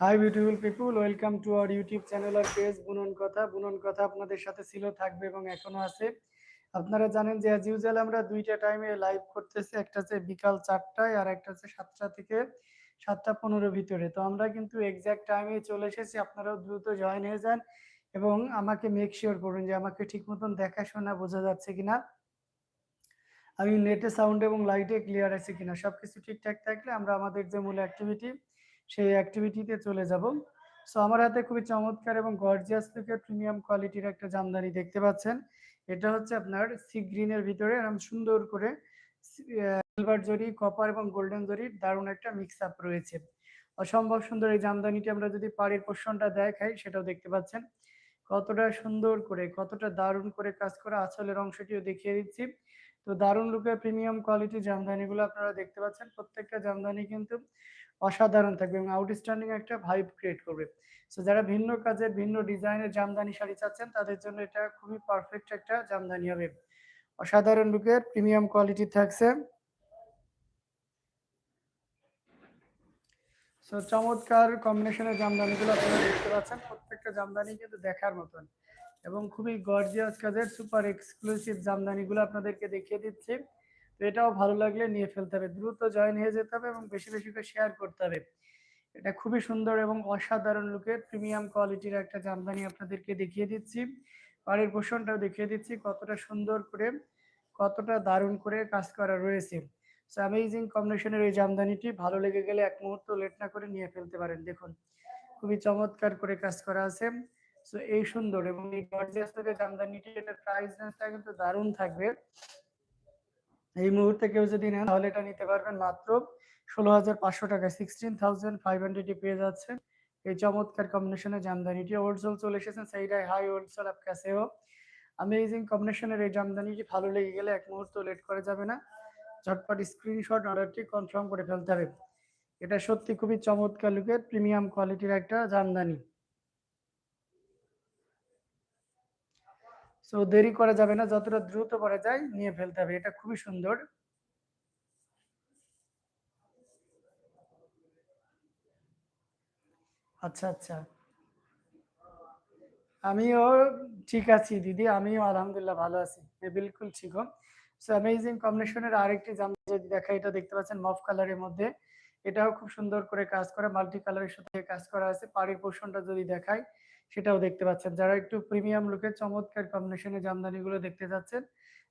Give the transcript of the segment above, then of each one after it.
Hi beautiful people welcome to our YouTube channel R page বুনন কথা বুনন কথা আপনাদের সাথে ছিল, থাকবে এবং এখনও আছে। আপনারা জানেন যে অ্যাজ ইউজুয়াল আমরা দুইটা টাইমে লাইভ করতেছি। একটা হচ্ছে বিকাল চারটায় আর একটা হচ্ছে সাতটা থেকে সাতটা পনেরো ভিতরে। তো আমরা কিন্তু এক্স্যাক্ট টাইমে চলে এসেছি। আপনারাও দ্রুত জয়েন হয়ে যান এবং আমাকে মেক শিওর করুন যে, আমাকে ঠিক মতন দেখাশোনা বোঝা যাচ্ছে কিনা। আমি নেটে সাউন্ড এবং লাইটে ক্লিয়ার আছে কিনা। সবকিছু ঠিকঠাক থাকলে আমরা আমাদের যে মূল অ্যাক্টিভিটি সেই অ্যাক্টিভিটিতে চলে যাব। সো আমার হাতে খুবই চমৎকার এবং গর্জিয়াস থেকে প্রিমিয়াম কোয়ালিটির একটা জামদানি দেখতে পাচ্ছেন। এটা হচ্ছে আপনার সি গ্রিনের ভিতরে এরকম সুন্দর করে সিলভার জরি কপার এবং গোল্ডেন জরির দারুণ একটা মিক্স আপ রয়েছে। অসম্ভব সুন্দর এই জামদানিটি আমরা যদি পাড়ির পোষণটা দেখাই, সেটাও দেখতে পাচ্ছেন। কতটা সুন্দর করে, কতটা দারুণ করে কাজ করা আঁচলের অংশটিও দেখিয়ে দিচ্ছি। তো, দারুণ লুকের প্রিমিয়াম কোয়ালিটির জামদানিগুলো আপনারা দেখতে পাচ্ছেন। প্রত্যেকটা জামদানি কিন্তু অসাধারণ থাকবে এবং আউটস্ট্যান্ডিং একটা ভাইব ক্রিয়েট করবে। সো যারা ভিন্ন কাজে, ভিন্ন ডিজাইনের জামদানি শাড়ি চাচ্ছেন, তাদের জন্য এটা খুবই পারফেক্ট একটা জামদানি হবে। অসাধারণ লুকের প্রিমিয়াম কোয়ালিটি থাকছে। সো চমৎকার কম্বিনেশনের জামদানিগুলো আপনারা দেখতে পাচ্ছেন। প্রত্যেকটা জামদানি কিন্তু দেখার মতন। এবং খুবই গর্জিয়াস কাজের সুপার এক্সক্লুসিভ জামদানিগুলো আপনাদেরকে দেখিয়ে দিচ্ছি। এটাও ভালো লাগলে নিয়ে ফেলতে হবে, দ্রুত জয়েন হয়ে যেতে হবে এবং বেশি বেশি করে শেয়ার করতে হবে। এটা খুবই সুন্দর এবং অসাধারণ লুকের প্রিমিয়াম কোয়ালিটির একটা জামদানি আপনাদেরকে দেখিয়ে দিচ্ছি। বাড়ির পোষণটাও দেখিয়ে দিচ্ছি কতটা সুন্দর করে, কতটা দারুণ করে কাজ করা রয়েছে। সো অ্যামেজিং কম্বিনেশনের এই জামদানিটি ভালো লেগে গেলে এক মুহূর্ত লেট না করে নিয়ে ফেলতে পারেন। দেখুন, খুবই চমৎকার করে কাজ করা আছে। সো এই সুন্দর এবং এই গর্জিয়াস জামদানিটি এটার প্রাইস রেঞ্জটা কিন্তু দারুণ থাকবে। এই মুহূর্তে কেউ যদি নেন, তাহলে এটা নিতে পারবেন মাত্র ষোলো হাজার পাঁচশো টাকা। সিক্সটিন থাউজেন্ড ফাইভ হান্ড্রেডে পেয়ে যাচ্ছে এই চমৎকার কম্বিনেশনের জামদানিটি ওল্ডসোল চলে এসেছেন সেইটাই হাই ওল্ডসোল আপ কাছেও আমেজিং কম্বিনেশনের এই জামদানিটি ভালো লেগে গেলে এক মুহূর্ত লেট করা যাবে না। ঝটপট স্ক্রিনশট অর্ডারটি কনফার্ম করে ফেলতে হবে। এটা সত্যি খুবই চমৎকার লুকের প্রিমিয়াম কোয়ালিটির একটা জামদানি। সো দেরি করা যাবে না, যতটা দ্রুত করা যায় নিয়ে ফেলতে হবে। এটা খুবই সুন্দর। আচ্ছা আচ্ছা। আমিও ঠিক আছি, দিদি। আমিও আলহামদুলিল্লাহ ভালো আছি। বিলকুল ঠিক হোক। সো অ্যামেজিং কম্বিনেশনের আরেকটি জামা যদি দেখা এটা দেখতে পাচ্ছেন মফ কালারের মধ্যে। এটাও খুব সুন্দর করে কাজ করা মাল্টি কালারের সাথে কাজ করা আছে। পাড়ির পোর্শনটা যদি দেখায় সেটাও দেখতে পাচ্ছেন। যারা একটু প্রিমিয়াম লুকের চমৎকার কম্বিনেশনের জামদানিগুলো দেখতে যাচ্ছেন,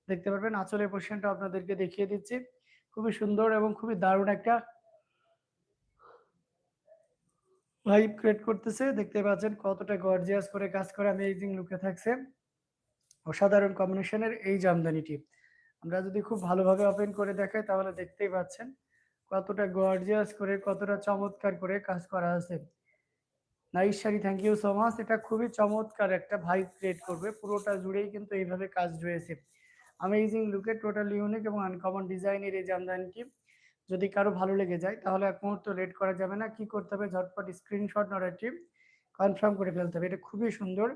দেখতে পারবেন। আঁচলের পোর্শনটা আপনাদেরকে দেখিয়ে দিচ্ছি। খুবই সুন্দর এবং খুবই দারুণ একটা ভাইব ক্রিয়েট করতেছে। দেখতে পাচ্ছেন কতটা গর্জিয়াস করে কাজ করে অ্যামেজিং লুকে থাকছে। অসাধারণ কম্বিনেশনের এই জামদানিটি। আমরা যদি খুব ভালোভাবে ওপেন করে দেখাই, তাহলে দেখতেই পাচ্ছেন কতটা গর্জিয়াস করে, কতটা চমৎকার করে কাজ করা আছে। Nice sari thank you so much এটা খুবই চমৎকার একটা ভাইব ক্রিয়েট করবে, পুরোটা জুড়েই কিন্তু এইভাবে কাজ রয়েছে। আমেজিং লুকে টোটাল ইউনিক এবং আনকমন ডিজাইনের এই জামদানিটি যদি কারও ভালো লেগে যায়, তাহলে এক মুহূর্ত লেট করা যাবে না। কি করতে হবে? ঝটপট স্ক্রিনশট নড়াটি কনফার্ম করে ফেলতে হবে। এটা খুবই সুন্দর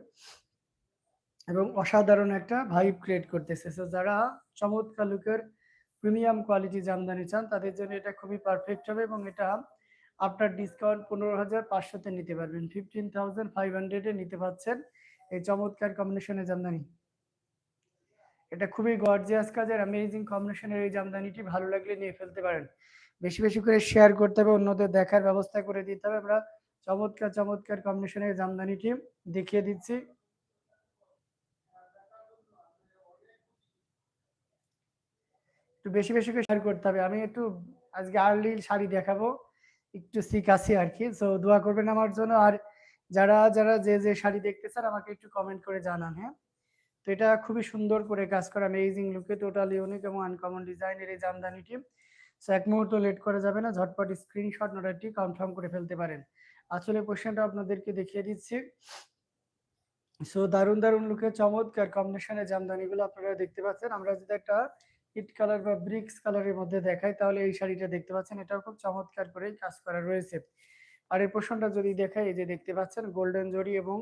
এবং অসাধারণ একটা ভাইব ক্রিয়েট করতেছে। সো যারা চমৎকার লুকের প্রিমিয়াম কোয়ালিটি জামদানি চান, তাদের জন্য এটা খুবই পারফেক্ট হবে এবং এটা আপনার ডিসকাউন্ট পনেরো হাজার পাঁচশোতে নিতে পারবেন। ফিফটিন থাউজেন্ড ফাইভ হান্ড্রেডে নিতে পারছেন এই চমৎকার কম্বিনেশনের জামদানি। এটা খুবই গর্জিয়াস কাজের অ্যামেজিং কম্বিনেশনের এই জামদানিটি। ভালো লাগলে নিয়ে ফেলতে পারেন। বেশি বেশি করে শেয়ার করতে হবে, অন্যদের দেখার ব্যবস্থা করে দিতে হবে। আমরা চমৎকার চমৎকার কম্বিনেশনের জামদানিটি দেখিয়ে দিচ্ছি। একটু বেশি বেশি করে শেয়ার করতে হবে। আমি একটু আজকে আর্লি শাড়ি দেখাবো। একটু সিক আছি আর কি। সো দোয়া করবেন আমার জন্য। আর যারা যারা যে যে শাড়ি দেখতে চান, আমাকে একটু কমেন্ট করে জানান হ্যাঁ? তো এটা খুবই সুন্দর করে কাজ করা অ্যামেজিং লুকে টোটাল ইউনিক এবং আনকমন ডিজাইনের এই জামদানিটি সো এক মুহূর্ত লেট করা যাবে না, ঝটপট স্ক্রিনশট নোটারটি কনফার্ম করে ফেলতে পারেন। আসলে কোশ্চেনটা আপনাদেরকে দেখিয়ে দিচ্ছি। সো দারুণ দারুণ লুকে চমৎকার কম্বিনেশনের জামদানিগুলো আপনারা দেখতে পাচ্ছেন। আমরা যদি একটা ইট কালার বা ব্রিক্স কালারের মধ্যে দেখায়, তাহলে এই শাড়িটা দেখতে পাচ্ছেন। এটাও খুব চমৎকার করে কাজ করা রয়েছে। আর এই পোষণটা যদি দেখায়, এই যে দেখতে পাচ্ছেন, গোল্ডেন জরি এবং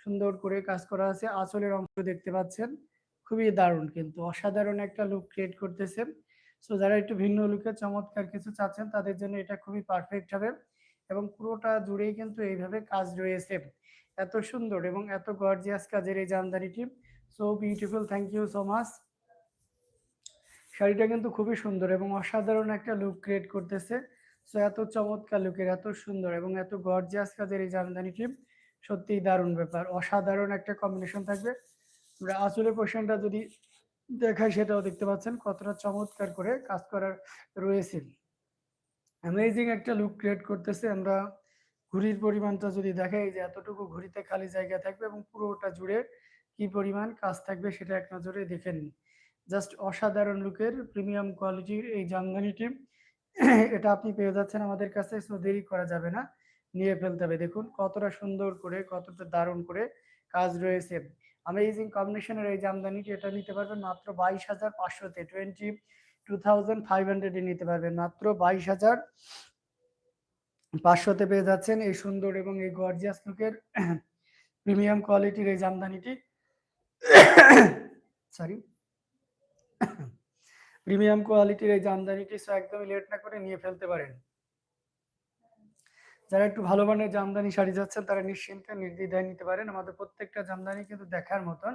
সুন্দর করে কাজ করা আছে। আঁচলের অংশ দেখতে পাচ্ছেন, খুবই দারুণ কিন্তু। অসাধারণ একটা লুক ক্রিয়েট করতেছে। সো যারা একটু ভিন্ন লুকে চমৎকার কিছু চাচ্ছেন, তাদের জন্য এটা খুবই পারফেক্ট হবে এবং পুরোটা জুড়েই কিন্তু এইভাবে কাজ রয়েছে। এত সুন্দর এবং এত গর্জিয়াস কাজের এই জামদানিটি। So beautiful thank you so much শাড়িটা কিন্তু খুবই সুন্দর এবং অসাধারণ একটা লুক ক্রিয়েট করতেছে। সো এত চমৎকার লুকের এত সুন্দর এবং এত গর্জিয়াস কাজের এই জামদানিটি সত্যিই দারুণ ব্যাপার, অসাধারণ একটা কম্বিনেশন থাকবে। আমরা আঁচলের পোর্শনটা যদি দেখাই, সেটাও দেখতে পাচ্ছেন কতটা চমৎকার করে কাজ করার রয়েছে। অ্যামেজিং একটা লুক ক্রিয়েট করতেছে। আমরা ঘুড়ির পরিমাণটা যদি দেখাই, যে এতটুকু ঘুড়িতে খালি জায়গা থাকবে এবং পুরোটা জুড়ে কি পরিমাণ কাজ থাকবে, সেটা এক নজরে দেখে নিন। জাস্ট অসাধারণ লুকের প্রিমিয়াম কোয়ালিটির এই জামদানিটি এটা আপনি পেয়ে যাচ্ছেন আমাদের কাছে, সো দেরি করা যাবে না। নিয়ে ফেলতে হবে। দেখুন, কতটা সুন্দর করে, কতটা দারুণ করে কাজ রয়েছে। অ্যামেজিং কম্বিনেশনের এই জামদানিটি এটা নিতে পারবেন? মাত্র বাইশ হাজার পাঁচশোতে। টোয়েন্টি টু থাউজেন্ড ফাইভ হান্ড্রেডে নিতে পারবেন। মাত্র বাইশ হাজার পাঁচশোতে পেয়ে যাচ্ছেন এই সুন্দর এবং এই গর্জিয়াস লুকের প্রিমিয়াম কোয়ালিটির এই জামদানিটি। সরি প্রিমিয়াম কোয়ালিটির এই জামদানিটি একদমই লেট না করে নিয়ে ফেলতে পারেন। যারা একটু ভালো মানের জামদানি শাড়ি যাচ্ছেন, তারা নিশ্চিন্তে নির্দ্বিধায় নিতে পারেন। আমাদের প্রত্যেকটা জামদানি কিন্তু দেখার মতন।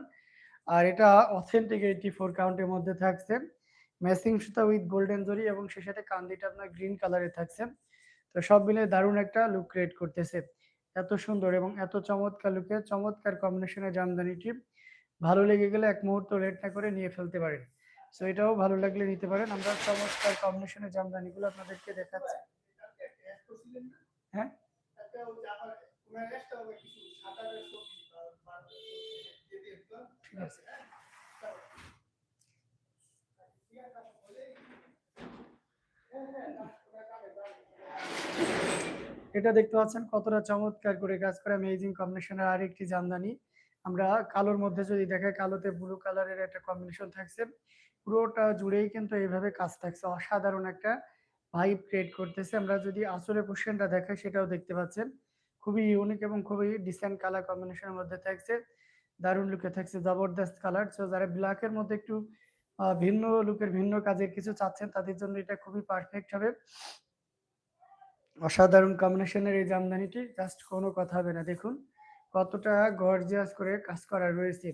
আর এটা অথেন্টিক এইটি ফোর কাউন্টের মধ্যে থাকছে। ম্যাচিং সুতা উইথ গোল্ডেন জরি এবং সে সাথে কান্দিটা আপনার গ্রিন কালারে থাকছে। তো সব মিলে দারুণ একটা লুক ক্রিয়েট করতেছে। এত সুন্দর এবং এত চমৎকার লুকে চমৎকার কম্বিনেশনের জামদানিটি। ভালো লেগে গেলে এক মুহূর্ত লেট না করে নিয়ে ফেলতে পারেন। সো এটাও ভালো লাগলে নিতে পারেন। আমরা চমৎকার কম্বিনেশনের জামদানিগুলো আপনাদেরকে দেখাচ্ছি। হ্যাঁ? এটা দেখতে পাচ্ছেন কতটা চমৎকার করে কাজ করে অ্যামেজিং কম্বিনেশনের আরেকটি জামদানি। আমরা কালোর মধ্যে যদি দেখাই কালোতে ব্লু কালারের একটা কম্বিনেশন থাকছে, পুরোটা জুড়েই কিন্তু এইভাবে কাজ থাকছে। অসাধারণ একটা ভাইব ক্রিয়েট করতেছে। আমরা যদি আসলে পোর্শনটা দেখাই সেটাও দেখতে পাচ্ছেন। খুবই ইউনিক এবং খুবই ডিসেন্ট কালার কম্বিনেশনের মধ্যে থাকছে। দারুণ লুকে থাকছে, জবরদস্ত কালার সো যারা ব্ল্যাকের মধ্যে একটু ভিন্ন লুকের ভিন্ন কাজের কিছু চাচ্ছেন, তাদের জন্য এটা খুবই পারফেক্ট হবে। অসাধারণ কম্বিনেশনের এই জামদানিটি জাস্ট কোনো কথা হবে না। দেখুন কতটা গর্জিয়াস করে কাজ করা রয়েছে।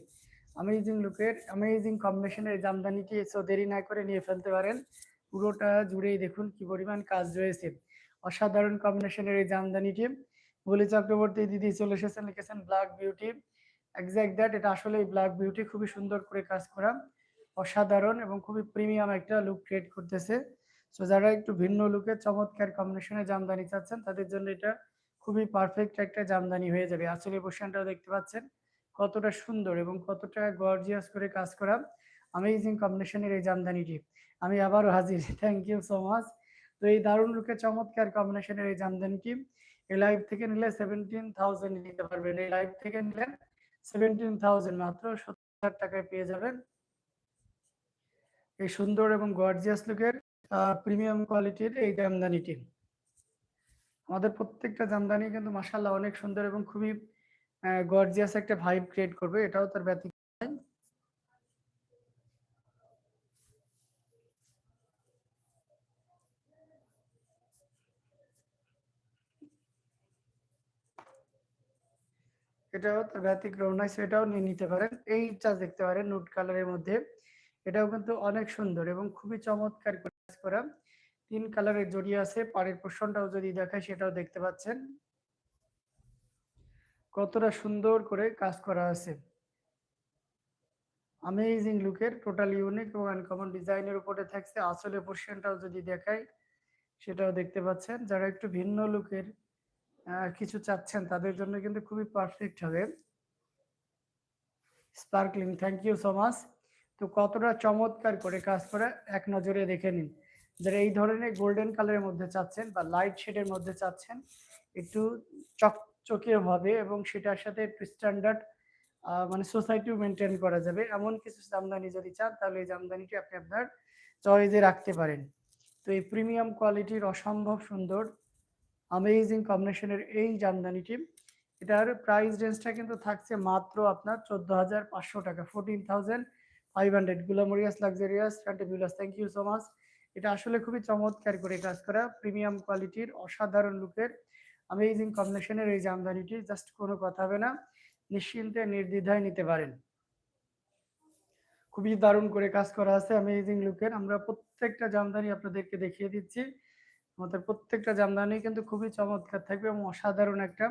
অ্যামেজিং লুকের অ্যামেজিং কম্বিনেশনের জামদানিটি সো দেরি না করে নিয়ে ফেলতে পারেন। পুরোটা জুড়েই দেখুন কি পরিমাণ কাজ রয়েছে। অসাধারণ কম্বিনেশনের এই জামদানিটি। বলি চক্রবর্তী দিদি চলে এসেছেন, লিখেছেন ব্ল্যাক বিউটি এক্সাক্ট দ্যাট এটা আসলে এই ব্ল্যাক বিউটি খুবই সুন্দর করে কাজ করা। অসাধারণ এবং খুবই প্রিমিয়াম একটা লুক ক্রিয়েট করতেছে। সো যারা একটু ভিন্ন লুকের চমৎকার কম্বিনেশনে জামদানি চাচ্ছেন, তাদের জন্য এটা খুবই পারফেক্ট একটা জামদানি হয়ে যাবে। আসলে পোর্শনটাও দেখতে পাচ্ছেন, কতটা সুন্দর এবং কতটা গর্জিয়াস করে কাজ করা অ্যামেজিং কম্বিনেশনের এই জামদানিটি। আমি আবারও হাজির থ্যাংক ইউ সো মাচ তো এই দারুণ লুকের চমৎকার কম্বিনেশনের এই জামদানিটি, এই লাইভ থেকে নিলে সেভেন্টিন থাউজেন্ড নিতে পারবেন। এই লাইভ থেকে নিলে সেভেন্টিন থাউজেন্ড মাত্র সত্তর টাকায় পেয়ে যাবেন। এই সুন্দর এবং গর্জিয়াস লুকের প্রিমিয়াম কোয়ালিটির এই জামদানিটি। আমাদের প্রত্যেকটা জামদানি কিন্তু মাসাল্লাহ অনেক সুন্দর এবং খুবই গর্জিয়াস একটা ভাইব ক্রিয়েট করবে, এটাও তার ব্যতিক্রম। এটাও তার ব্যতিক্রম নয় সেটাও নিয়ে নিতে পারেন। এইটা দেখতে পারেন নুট কালারের মধ্যে। এটাও কিন্তু অনেক সুন্দর এবং খুবই চমৎকার করে। তিন কালারের জড়িয়ে আছে, পাড়ের পোর্শনটাও যদি দেখায় সেটাও দেখতে পাচ্ছেন। কতটা সুন্দর করে কাজ করা আছে। আমেজিং লুকের টোটাল ইউনিক এবং আনকমন ডিজাইনের উপরে থাকছে। আসলে পোর্শনটাও যদি দেখাই, সেটাও দেখতে পাচ্ছেন। যারা একটু ভিন্ন লুকের কিছু চাচ্ছেন, তাদের জন্য কিন্তু খুবই পারফেক্ট হবে। Sparkling thank you so much তো কতটা চমৎকার করে কাজ করে, এক নজরে দেখে নিন। যারা এই ধরনের গোল্ডেন কালারের মধ্যে চাচ্ছেন বা লাইট শেডের মধ্যে চাচ্ছেন, একটু চকচকে হবে এবং সেটার সাথে একটু স্ট্যান্ডার্ড মানে সোসাইটিও মেনটেন করা যাবে। এমন কিছু জামদানি যদি চান, তাহলে এই জামদানিটি আপনি আপনার চয়েসে রাখতে পারেন। তো এই প্রিমিয়াম কোয়ালিটির অসম্ভব সুন্দর আমেজিং কম্বিনেশনের এই জামদানিটি। এটার প্রাইস রেঞ্জটা কিন্তু থাকছে মাত্র আপনার চোদ্দ হাজার পাঁচশো টাকা। Fourteen thousand five hundred glamorous luxurious fantabulous thank you so much এটা আসলে খুবই চমৎকার করে কাজ করা। প্রিমিয়াম কোয়ালিটির অসাধারণ লুকের অ্যামেজিং কম্বিনেশনের এই জামদানিটি জাস্ট কোনো কথা হবে না। নিশ্চিন্তে, নির্দ্বিধায় নিতে পারেন। খুবই দারুণ করে কাজ করা আছে অ্যামেজিং লুকের। আমরা প্রত্যেকটা জামদানি আপনাদেরকে দেখিয়ে দিচ্ছি। আমাদের প্রত্যেকটা জামদানি কিন্তু খুবই চমৎকার থাকবে এবং অসাধারণ একটা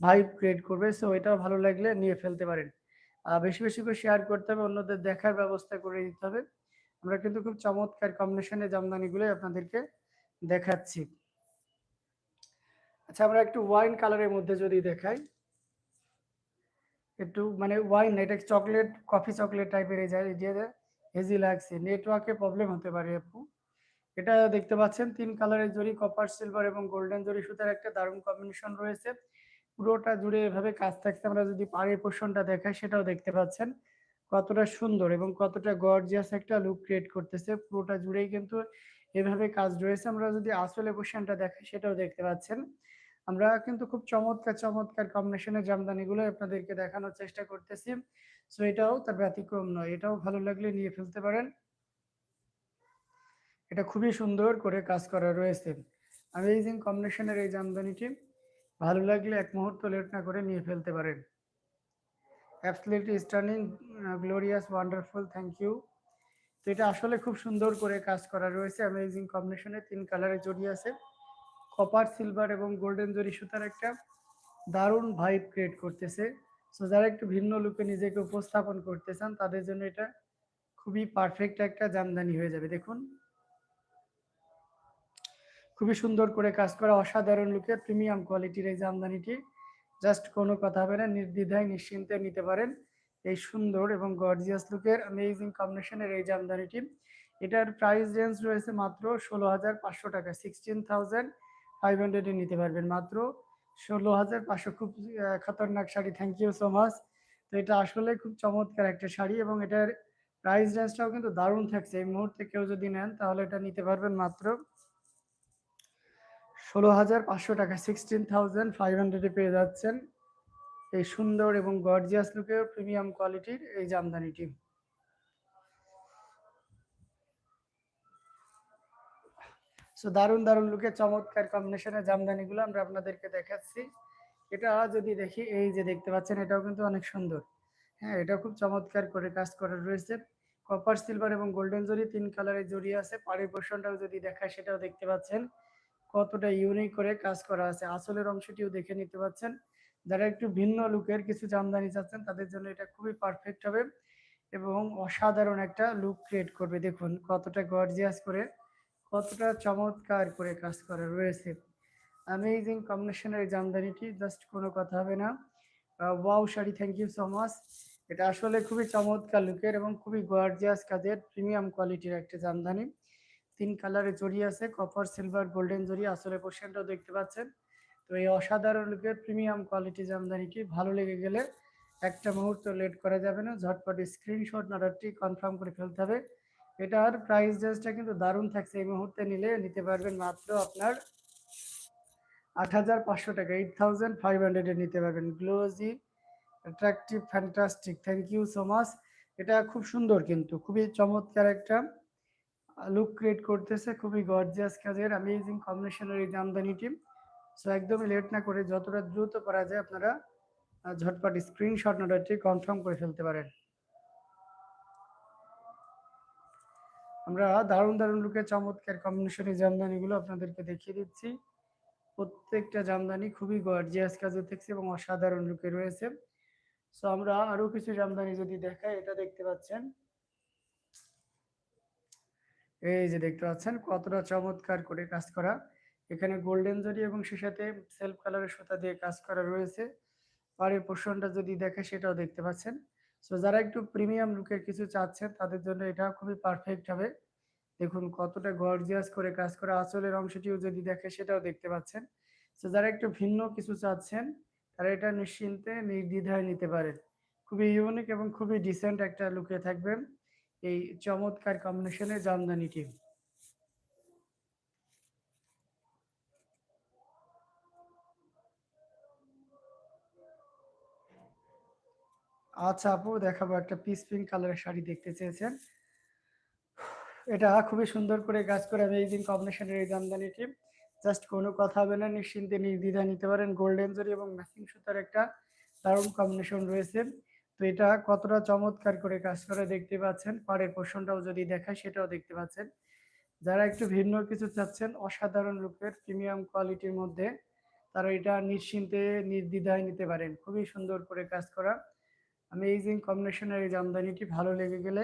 ভাইব ক্রিয়েট করবে। সো এটাও ভালো লাগলে নিয়ে ফেলতে পারেন। বেশি বেশি করে শেয়ার করতে হবে। অন্যদের দেখার ব্যবস্থা করে দিতে হবে। আমরা কিন্তু খুব চমৎকার কম্বিনেশনের জামদানিগুলোই আপনাদেরকে দেখাচ্ছি। আচ্ছা আমরা একটু ওয়াইন কালারের মধ্যে যদি দেখাই। একটু মানে ওয়াইন এটা চকলেট কফি চকলেট টাইপের এই যায় যে হেজি লাগছে। নেটওয়ার্কে প্রবলেম হতে পারে আপু। এটা দেখতে পাচ্ছেন, তিন কালারের জরি কপার সিলভার এবং গোল্ডেন জরি সুতার একটা দারুণ কম্বিনেশন রয়েছে। পুরোটা জুড়ে এভাবে কাজ থাকছে। আমরা যদি পাড়ের পোষণটা দেখাই, সেটাও দেখতে পাচ্ছেন। কতটা সুন্দর এবং কতটা গর্জিয়াস একটা লুক ক্রিয়েট করতেছে। পুরোটা জুড়েই কিন্তু এভাবে কাজ রয়েছে। আমরা যদি আসলে পোর্শনটা দেখাই, সেটাও দেখতে পাচ্ছেন। আমরা কিন্তু খুব চমৎকার চমৎকার কম্বিনেশনের জামদানিগুলো আপনাদেরকে দেখানোর চেষ্টা করতেছি। সো এটাও তার ব্যতিক্রম নয়, এটাও ভালো লাগলে নিয়ে ফেলতে পারেন। এটা খুবই সুন্দর করে কাজ করা রয়েছে। আমি অ্যামেজিং কম্বিনেশনের এই জামদানিটি, ভালো লাগলে এক মুহূর্ত লেট না করে নিয়ে ফেলতে পারেন। Absolutely stunning glorious wonderful thank you তো এটা আসলে খুব সুন্দর করে কাজ করা রয়েছে অ্যামেজিং কম্বিনেশনে তিন কালারে জড়িয়ে আছে। কপার সিলভার এবং গোল্ডেন জরি সুতার একটা দারুণ ভাইব ক্রিয়েট করতেছে। সো যারা একটু ভিন্ন লুকে নিজেকে উপস্থাপন করতে চান, তাদের জন্য এটা খুবই পারফেক্ট একটা জামদানি হয়ে যাবে, দেখুন। খুবই সুন্দর করে কাজ করা অসাধারণ লুকে প্রিমিয়াম কোয়ালিটির এই জামদানিটি। জাস্ট কোনো কথা হবে না নির্দ্বিধায় নিশ্চিন্তে নিতে পারেন। এই সুন্দর এবং গর্জিয়াস লুকের অ্যামেজিং কম্বিনেশনের এই জামদানিটি এটার প্রাইস রেঞ্জ রয়েছে মাত্র ষোলো হাজার পাঁচশো টাকা। সিক্সটিন থাউজেন্ড ফাইভ হান্ড্রেডে নিতে পারবেন মাত্র। ষোলো হাজার পাঁচশো খুব খতরনাক sari. Thank you so much তো এটা আসলে খুব চমৎকার একটা শাড়ি এবং এটার প্রাইস রেঞ্জটাও কিন্তু দারুণ থাকছে। এই মুহূর্তে কেউ যদি নেন তাহলে এটা নিতে পারবেন মাত্র। ষোলো হাজার পাঁচশো টাকা সিক্সটিন থাউজেন্ড ফাইভ হান্ড্রেডে পেয়ে যাচ্ছেন এই সুন্দর এবং গর্জিয়াস লুকের প্রিমিয়াম কোয়ালিটির এই জামদানিটি সো দারুণ দারুণ লুকে চমৎকার কম্বিনেশনের জামদানিগুলো আমরা আপনাদেরকে দেখাচ্ছি। এটা যদি দেখি, এই যে দেখতে পাচ্ছেন, এটাও কিন্তু অনেক সুন্দর। হ্যাঁ এটা খুব চমৎকার করে কাজ করা রয়েছে। কপার সিলভার এবং গোল্ডেন জরি তিন কালারের জড়ি আছে। পাড়ের যদি দেখায়, সেটাও দেখতে পাচ্ছেন। কতটা ইউনিক করে কাজ করা আছে। আসলের অংশটিও দেখে নিতে পাচ্ছেন। যারা একটু ভিন্ন লুকের কিছু জামদানি চাচ্ছেন, তাদের জন্য এটা খুবই পারফেক্ট হবে এবং অসাধারণ একটা লুক ক্রিয়েট করবে। দেখুন, কতটা গর্জিয়াস করে, কতটা চমৎকার করে কাজ করা রয়েছে। অ্যামেজিং কম্বিনেশনের জামদানিটি জাস্ট কোনো কথা হবে না। Wow sari thank you so much এটা আসলে খুবই চমৎকার লুকের এবং খুবই গর্জিয়াস কাজের প্রিমিয়াম কোয়ালিটির একটা জামদানি। তিন কালারে জড়ি আছে কপার সিলভার গোল্ডেন জড়ি আসলে পোর্শনটাও দেখতে পাচ্ছেন। তো এই অসাধারণ লুকের প্রিমিয়াম কোয়ালিটি জামদানিটি ভালো লেগে গেলে একটা মুহূর্ত লেট করা যাবে না, ঝটপট স্ক্রিনশট অর্ডারটি কনফার্ম করে ফেলতে হবে। এটার প্রাইস রেঞ্জটা কিন্তু দারুণ থাকছে, এই মুহূর্তে নিলে নিতে পারবেন মাত্র আপনার আট হাজার পাঁচশো টাকা এইট থাউজেন্ড ফাইভ হান্ড্রেডে নিতে পারবেন। Glossy attractive fantastic thank you so much এটা খুব সুন্দর কিন্তু, খুবই চমৎকার একটা লুক ক্রিয়েট করতেছে, খুবই গর্জিয়াস কাজের অ্যামেজিং কম্বিনেশনের এই জামদানিটি সো একদমই লেট না করে যতটা দ্রুত করা যায় আপনারা ঝটপট স্ক্রিনশট নোটারটি কনফার্ম করে ফেলতে পারেন। আমরা দারুণ দারুণ লুকে চমৎকার কম্বিনেশনের জামদানিগুলো আপনাদেরকে দেখিয়ে দিচ্ছি। প্রত্যেকটা জামদানি খুবই গর্জিয়াস কাজে থাকছে এবং অসাধারণ লুকে রয়েছে। সো আমরা আরও কিছু জামদানি যদি দেখাই, এটা দেখতে পাচ্ছেন। এই যে দেখতে পাচ্ছেন কতটা চমৎকার করে কাজ করা। এখানে গোল্ডেন জরি এবং সে সাথে সেলফ কালারের সুতা দিয়ে কাজ করা রয়েছে। পাড়ের পোর্শনটা যদি দেখে সেটাও দেখতে পাচ্ছেন। সো যারা একটু প্রিমিয়াম লুকের কিছু চাচ্ছেন, তাদের জন্য এটা খুবই পারফেক্ট হবে। দেখুন কতটা গর্জিয়াস করে কাজ করা। আঁচলের অংশটিও যদি দেখে সেটাও দেখতে পাচ্ছেন। সো যারা একটু ভিন্ন কিছু চাচ্ছেন, তারা এটা নিশ্চিন্তে, নির্দ্বিধায় নিতে পারেন। খুবই ইউনিক এবং খুবই ডিসেন্ট একটা লুকে থাকবেন। এই চমৎকার কম্বিনেশনের জামদানিটি আচ্ছা আপু, দেখাবো একটা পিস পিঙ্ক কালারের শাড়ি দেখতে চেয়েছেন। এটা খুবই সুন্দর করে কাজ করে আমি এই অ্যামেজিং কম্বিনেশনের এই জামদানিটি জাস্ট কোনো কথা হবে না, নিশ্চিন্তে নির্দ্বিধায় নিতে পারেন। গোল্ডেন জরি এবং ম্যাচিং সুতার একটা দারুণ কম্বিনেশন রয়েছে। তো এটা কতটা চমৎকার করে কাজ করে দেখতে পাচ্ছেন। পাড়ের পোষণটাও যদি দেখায় সেটাও দেখতে পাচ্ছেন। যারা একটু ভিন্ন কিছু চাচ্ছেন, অসাধারণ রূপের প্রিমিয়াম কোয়ালিটির মধ্যে তারা এটা নিশ্চিন্তে, নির্দ্বিধায় নিতে পারেন। খুবই সুন্দর করে কাজ করা। আমেজিং কম্বিনেশনের এই জামদানিটি ভালো লেগে গেলে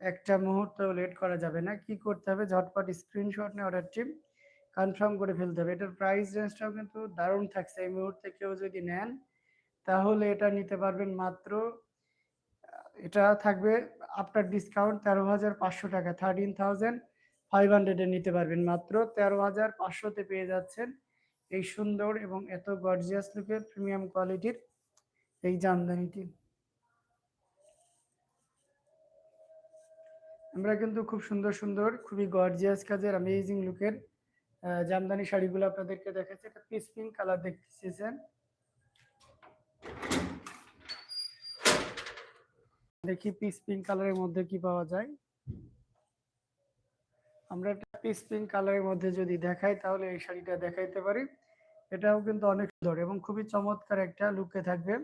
একটা মুহূর্ত লেট করা যাবে না। কি করতে হবে? ঝটপট স্ক্রিনশট নিয়ে অর্ডারটি কনফার্ম করে ফেলতে হবে। এটার প্রাইস রেঞ্জটাও কিন্তু দারুণ থাকছে। এই মুহূর্তে কেউ যদি নেন তাহলে এটা নিতে পারবেন মাত্র এটা থাকবে আপনার ডিসকাউন্ট তেরো হাজার পাঁচশো টাকা। থার্টিন থাউজেন্ড ফাইভ হান্ড্রেডে নিতে পারবেন মাত্র। তেরো হাজার পাঁচশোতে পেয়ে যাচ্ছেন এই সুন্দর এবং এত গর্জিয়াস লুকের প্রিমিয়াম কোয়ালিটির এই জামদানিটি। আমরা কিন্তু খুব সুন্দর সুন্দর, খুবই গর্জিয়াস কাজের অ্যামেজিং লুকের জামদানি শাড়িগুলো আপনাদেরকে দেখাচ্ছি। এটা পিস পিঙ্ক কালার দেখতেছেন। দেখি পিস পিঙ্ক কালারের মধ্যে কি পাওয়া যায়। আমরা একটা পিস পিঙ্ক কালারের মধ্যে যদি দেখাই, তাহলে এই শাড়িটা দেখাইতে পারি। এটাও কিন্তু অনেক সুন্দর এবং খুবই চমৎকার একটা লুকে থাকবে।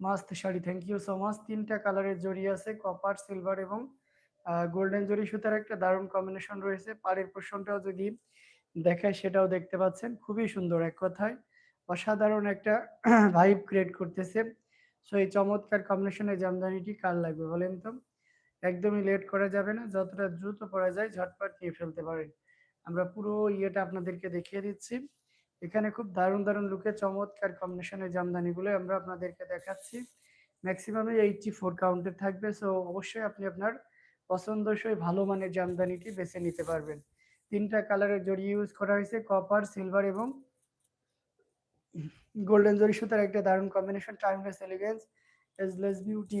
মাস্ত sari thank you so much তিনটা কালারের জড়ি আছে কপার সিলভার এবং গোল্ডেন জরি সুতার একটা দারুণ কম্বিনেশন রয়েছে। পাড়ের পোষণটাও যদি দেখায় সেটাও দেখতে পাচ্ছেন। খুবই সুন্দর এক কথায়। অসাধারণ একটা ভাইব ক্রিয়েট করতেছে। সো এই চমৎকার কম্বিনেশনের জামদানিটি কার লাগবে, বলেন তো। একদমই লেট করা যাবে না, যতটা দ্রুত পড়া যায় ঝটপট নিয়ে ফেলতে পারেন। আমরা পুরো ইয়েটা আপনাদেরকে দেখিয়ে দিচ্ছি। এখানে খুব দারুণ দারুণ লুকে চমৎকার কম্বিনেশনের জামদানিগুলো আমরা আপনাদেরকে দেখাচ্ছি। ম্যাক্সিমামে এইটটি ফোর কাউন্টে থাকবে সো অবশ্যই আপনি আপনার পছন্দসই ভালো মানের জামদানিটি বেছে নিতে পারবেন। তিনটা কালারের জড়ি ইউজ করা হয়েছে কপার সিলভার এবং গোল্ডেন জরি সুতার একটা দারুণ combination timeless elegance ageless beauty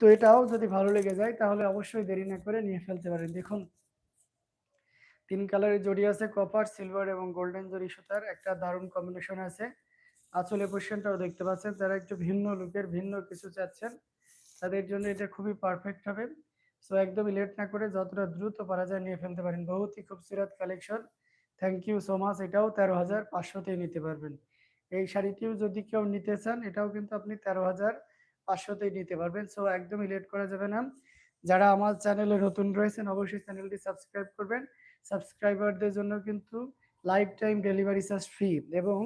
তো এটাও যদি ভালো লেগে যায়, তাহলে অবশ্যই দেরি না করে নিয়ে ফেলতে পারেন। দেখুন, তিন কালারের জড়ি আছে কপার সিলভার এবং গোল্ডেন জরি সুতার একটা দারুণ কম্বিনেশন আছে। আঁচলে পোর্শনটাও দেখতে পাচ্ছেন যারা একটু ভিন্ন লুকের, ভিন্ন কিছু চাচ্ছেন। তাদের জন্য এটা খুবই পারফেক্ট হবে। সো একদমই লেট না করে যতটা দ্রুত পারা যায় নিয়ে ফেলতে পারেন। বহুতই খুবসুরত collection thank you so much এটাও তেরো হাজার পাঁচশোতেই নিতে পারবেন। এই শাড়িটিও যদি কেউ নিতে চান, এটাও কিন্তু আপনি তেরো হাজার পাঁচশোতেই নিতে পারবেন। সো একদমই লেট করা যাবে না। যারা আমার চ্যানেলে নতুন রয়েছেন, অবশ্যই চ্যানেলটি সাবস্ক্রাইব করবেন। সাবস্ক্রাইবারদের জন্য কিন্তু life time delivery charge free এবং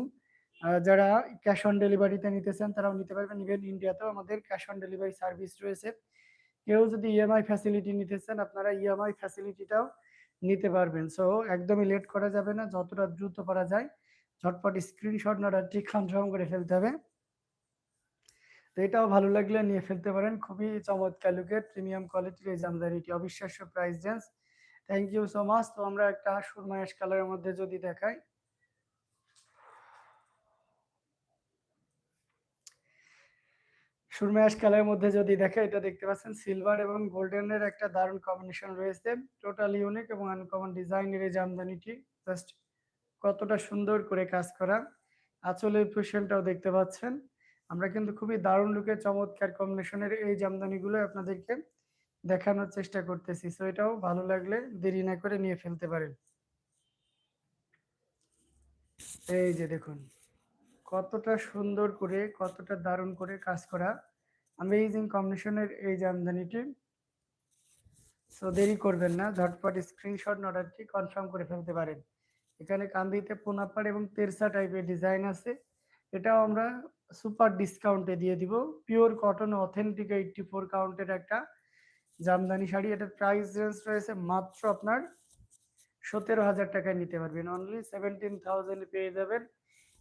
যারা ক্যাশ অন ডেলিভারিতে নিতে চান, তারাও নিতে পারবেন। ইভেন ইন্ডিয়াতেও আমাদের ক্যাশ অন ডেলিভারি সার্ভিস রয়েছে। কেউ যদি ইএমআই ফ্যাসিলিটি নিতে চান, আপনারা ইএমআই ফ্যাসিলিটিটাও নিতে পারবেন। সো একদমই লেট করা যাবে না, যতটা দ্রুত করা যায়। ঝটপট স্ক্রিনশট ঠিক কনফার্ম করে ফেলতে হবে। তো এটাও ভালো লাগলে নিয়ে ফেলতে পারেন। খুবই চমৎকার লুকের প্রিমিয়াম কোয়ালিটির এই জামদানিটি। অবিশ্বাস্য price range thank you so much তো আমরা একটা সুরমায়াস কালারের মধ্যে যদি দেখাই। সুরমায়াস কালারের মধ্যে যদি দেখে, এটা দেখতে পাচ্ছেন সিলভার এবং গোল্ডেনের একটা দারুণ কম্বিনেশন রয়েছে। টোটাল ইউনিক এবং আনকমন ডিজাইনের এই জামদানিটি। জাস্ট কতটা সুন্দর করে কাজ করা। আঁচলের পোশনটাও দেখতে পাচ্ছেন। আমরা কিন্তু খুবই দারুণ লুকে চমৎকার কম্বিনেশনের এই জামদানিগুলো আপনাদেরকে দেখানোর চেষ্টা করতেছি। সো এটাও ভালো লাগলে দেরি না করে নিয়ে ফেলতে পারেন। এই যে দেখুন, কতটা সুন্দর করে, কতটা দারুণ করে কাজ করা। আমেজিং কম্বিনেশনের এই জামদানিটি। সো দেরি করবেন না, ঝটপট স্ক্রিনশট অর্ডারটি কনফার্ম করে ফেলতে পারেন। এখানে কান্দিতে পোনাপাড় এবং তেরসা টাইপের ডিজাইন আছে। এটাও আমরা সুপার ডিসকাউন্টে দিয়ে দিব। Pure cotton authentic eighty four কাউন্টের একটা জামদানি শাড়ি। এটার প্রাইস রেঞ্জ রয়েছে মাত্র আপনার সতেরো হাজার টাকায় নিতে পারবেন। অনলি সেভেন্টিন থাউজেন্ড পেয়ে যাবেন।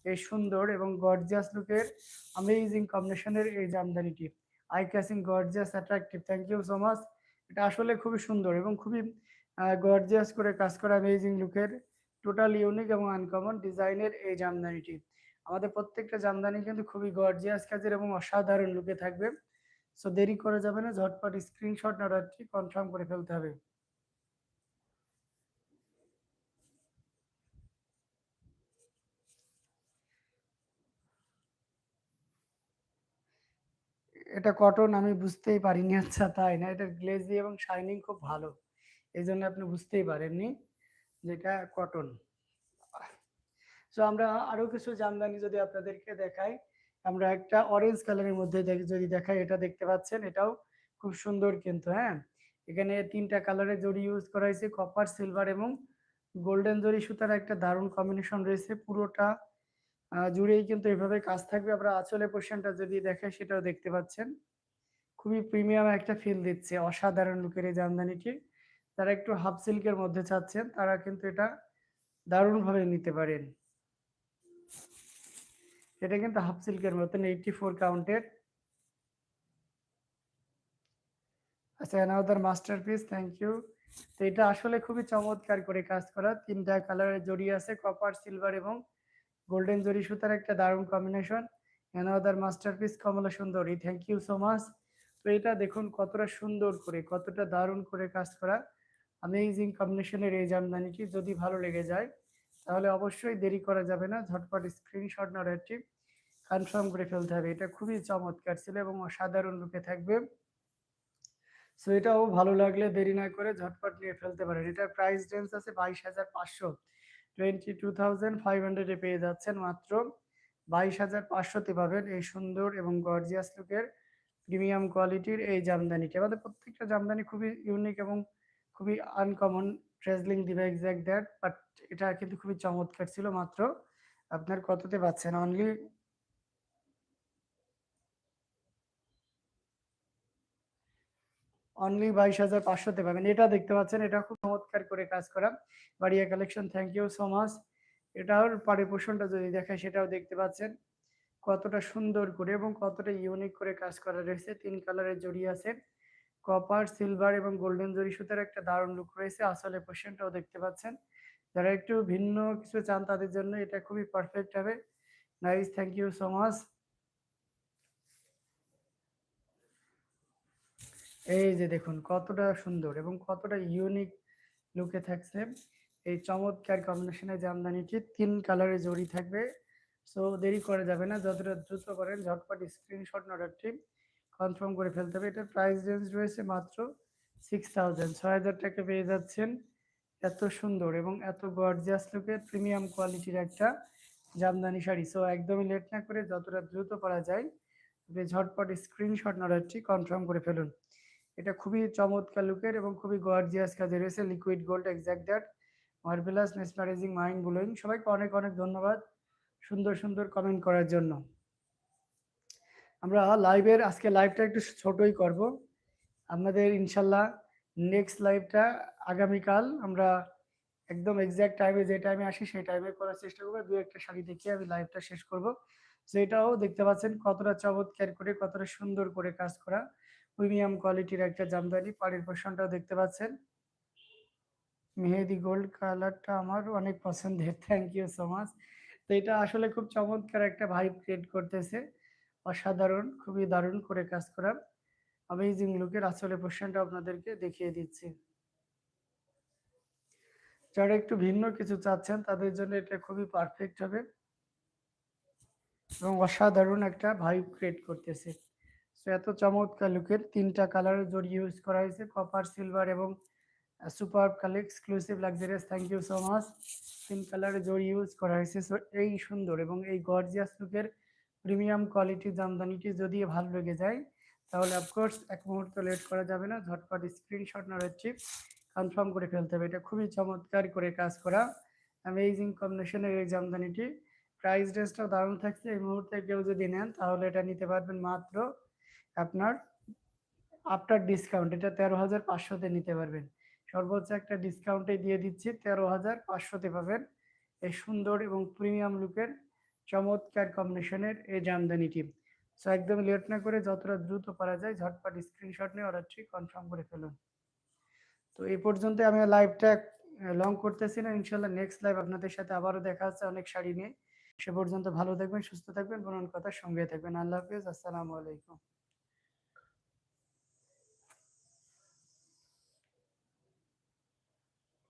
এই সুন্দর এবং গর্জিয়াস লুকের আমেজিং কম্বিনেশনের এই জামদানিটি। Eye catching gorgeous attractive thank you so much এটা আসলে খুবই সুন্দর এবং খুবই গর্জিয়াস করে কাজ করা অ্যামেজিং লুকের টোটাল ইউনিক এবং আনকমন ডিজাইনের এই জামদানিটি। আমাদের প্রত্যেকটা জামদানি কিন্তু খুবই গর্জিয়াস কাজের এবং অসাধারণ লুকে থাকবে। সো দেরি করা যাবে না, ঝটপট স্ক্রিনশট অর্ডারটি কনফার্ম করে ফেলতে হবে। এটা কটন আমি বুঝতেই পারিনি আচ্ছা তাই না? এটার গ্লেজি এবং শাইনিং খুব ভালো। এই জন্য আপনি বুঝতেই পারেননি যেটা কটন। সো আমরা আরও কিছু জামদানি যদি আপনাদেরকে দেখাই, আমরা একটা অরেঞ্জ কালারের মধ্যে যদি দেখাই, এটা দেখতে পাচ্ছেন, এটাও খুব সুন্দর কিন্তু হ্যাঁ? এখানে তিনটা কালারের জড়ি ইউজ করা হয়েছে কপার সিলভার এবং গোল্ডেন জরি সুতার একটা দারুণ কম্বিনেশন রয়েছে, পুরোটা জুড়েই কিন্তু এভাবে কাজ থাকবে। আমরা আঁচলে পোর্শনটা যদি দেখাই সেটাও দেখতে পাচ্ছেন। খুবই প্রিমিয়াম একটা ফিল দিচ্ছে অসাধারণ লুকের এই জামদানিটি। যারা একটু হাফ সিল্কের মধ্যে চাচ্ছেন, তারা কিন্তু এটা দারুণভাবে নিতে পারেন। এটা কিন্তু হাফ সিল্কের মতন এইটটি ফোর কাউন্টের আচ্ছা another masterpiece thank you তো এটা আসলে খুবই চমৎকার করে কাজ করা। তিনটা কালারের জড়ি আছে কপার সিলভার এবং গোল্ডেন জরি সুতার একটা দারুণ কম্বিনেশন অ্যানাদার মাস্টারপিস কমলা সুন্দরী থ্যাংক ইউ সো মাচ তো এটা দেখুন কতটা সুন্দর করে, কতটা দারুণ করে কাজ করা। আমেজিং কম্বিনেশনের এই জামদানিটি যদি ভালো লেগে যায়, তাহলে অবশ্যই দেরি করা যাবে না। ঝটপট স্ক্রিনশট নড়াটি কনফার্ম করে ফেলতে হবে। এটা খুবই চমৎকার ছিল এবং অসাধারণ রূপে থাকবে। সো এটাও ভালো লাগলে দেরি না করে ঝটপট নিয়ে ফেলতে পারেন। এটার প্রাইস রেঞ্জ আছে বাইশ হাজার পাঁচশো। টোয়েন্টি টু থাউজেন্ড ফাইভ হান্ড্রেডে পেয়ে যাচ্ছেন মাত্র বাইশ হাজার পাঁচশোতে পাবেন এই সুন্দর এবং গর্জিয়াস লুকের প্রিমিয়াম কোয়ালিটির এই জামদানিটি। আমাদের প্রত্যেকটা জামদানি খুবই ইউনিক এবং খুবই আনকমন ট্রেজলিং দিবে এক্স্যাক্ট দ্যাট বাট এটা কিন্তু খুবই চমৎকার ছিল মাত্র। আপনার কততে পাচ্ছেন? অনলি অনলি বাইশ হাজার পাঁচশোতে পাবেন। এটা দেখতে পাচ্ছেন, এটা খুব চমৎকার করে কাজ করা। বাড়িয়া collection thank you so much এটার পাড়ে পোষণটা যদি দেখায় সেটাও দেখতে পাচ্ছেন। কতটা সুন্দর করে এবং কতটা ইউনিক করে কাজ করা রয়েছে। তিন কালারের জড়ি আছে। কপার সিলভার এবং গোল্ডেন জরি সুতার একটা দারুণ লুক রয়েছে। আসলে পোর্শনটাও দেখতে পাচ্ছেন। যারা একটু ভিন্ন কিছু চান তাদের জন্য এটা খুবই পারফেক্ট হবে। Nice thank you so much এই যে দেখুন, কতটা সুন্দর এবং কতটা ইউনিক লুকে থাকছে। এই চমৎকার কম্বিনেশনের জামদানিটি, তিন কালারে জড়ি থাকবে। সো দেরি করা যাবে না, যতটা দ্রুত করেন, ঝটপট স্ক্রিনশট অর্ডারটি কনফার্ম করে ফেলতে হবে। এটার প্রাইস রেঞ্জ রয়েছে মাত্র সিক্স থাউজেন্ড ছয় হাজার টাকা পেয়ে যাচ্ছেন। এত সুন্দর এবং এত গর্জিয়াস লুকের প্রিমিয়াম কোয়ালিটির একটা জামদানি শাড়ি। সো একদমই লেট না করে যতটা দ্রুত করা যায় ঝটপট স্ক্রিনশট অর্ডারটি কনফার্ম করে ফেলুন। এটা খুবই চমৎকার লুকের এবং খুবই গর্জিয়াস কাজে রয়েছে liquid gold exact that marvellous mesmerising mind blowing সবাইকে অনেক অনেক ধন্যবাদ সুন্দর সুন্দর কমেন্ট করার জন্য। আমরা লাইভের আজকে লাইভটা একটু ছোটই করব। আমাদের ইনশাল্লাহ নেক্সট লাইভটা আগামীকাল আমরা একদম এক্সাক্ট টাইমে যে টাইমে আসি সেই টাইমে করার চেষ্টা করব। দু একটা শাড়ি দেখিয়ে আমি লাইভটা শেষ করব। সেটাও দেখতে পাচ্ছেন কতটা চমৎকার করে, কতটা সুন্দর করে কাজ করা। প্রিমিয়াম কোয়ালিটির একটা জামদানি, পাড়ির পোর্শনটাও দেখতে পাচ্ছেন। মেহেদি গোল্ড কালারটা আমার অনেক পছন্দের থ্যাংক ইউ সো মাচ তো এটা আসলে খুব চমৎকার একটা ভাইব ক্রিয়েট করতেছে। অসাধারণ, খুবই দারুণ করে কাজ করা। অ্যামেজিং লুকের আসলে পোর্শনটা আপনাদেরকে দেখিয়ে দিচ্ছি। যারা একটু ভিন্ন কিছু চাচ্ছেন, তাদের জন্য এটা খুবই পারফেক্ট হবে। এবং অসাধারণ একটা ভাইব ক্রিয়েট করতেছে। এত চমৎকার লুকের। তিনটা কালারের জড়ি ইউজ করা হয়েছে। কপার সিলভার এবং super colour exclusive luxurious thank you so much তিন কালারের জড়ি ইউজ করা হয়েছে। সো এই সুন্দর এবং এই গর্জিয়াস লুকের প্রিমিয়াম কোয়ালিটি জামদানিটি যদি ভালো লেগে যায়, তাহলে অফকোর্স এক মুহূর্ত লেট করা যাবে না। ঝটপট স্ক্রিনশট নেওয়ার চিপ কনফার্ম করে ফেলতে হবে। এটা খুবই চমৎকার করে কাজ করা। অ্যামেজিং কম্বিনেশনের এই জামদানিটি। প্রাইস রেঞ্জটাও দারুণ থাকছে। এই মুহূর্তে কেউ যদি নেন, তাহলে এটা নিতে পারবেন মাত্র আপনার আফটার ডিসকাউন্ট এটা তেরো হাজার পাঁচশোতে নিতে পারবেন। সর্বোচ্চ একটা ডিসকাউন্টে দিয়ে দিচ্ছি, তেরো হাজার পাঁচশোতে পাবেন এই সুন্দর এবং প্রিমিয়াম লুকের চমৎকার কম্বিনেশনের এই জামদানিটি সো একদম লেট না করে যতটা দ্রুত পারা যায়, ঝটপট স্ক্রিনশট নিয়ে অর্ডারটি কনফার্ম করে ফেলুন। তো এই পর্যন্ত আমি লাইভটা লং করতেছি না ইনশাল্লাহ নেক্সট লাইভ আপনাদের সাথে আবারও দেখা হচ্ছে অনেক শাড়ি নিয়ে। সে পর্যন্ত ভালো থাকবেন, সুস্থ থাকবেন বলুন কথা সঙ্গে থাকবেন। আল্লাহ হাফিজ, আসসালামু আলাইকুম।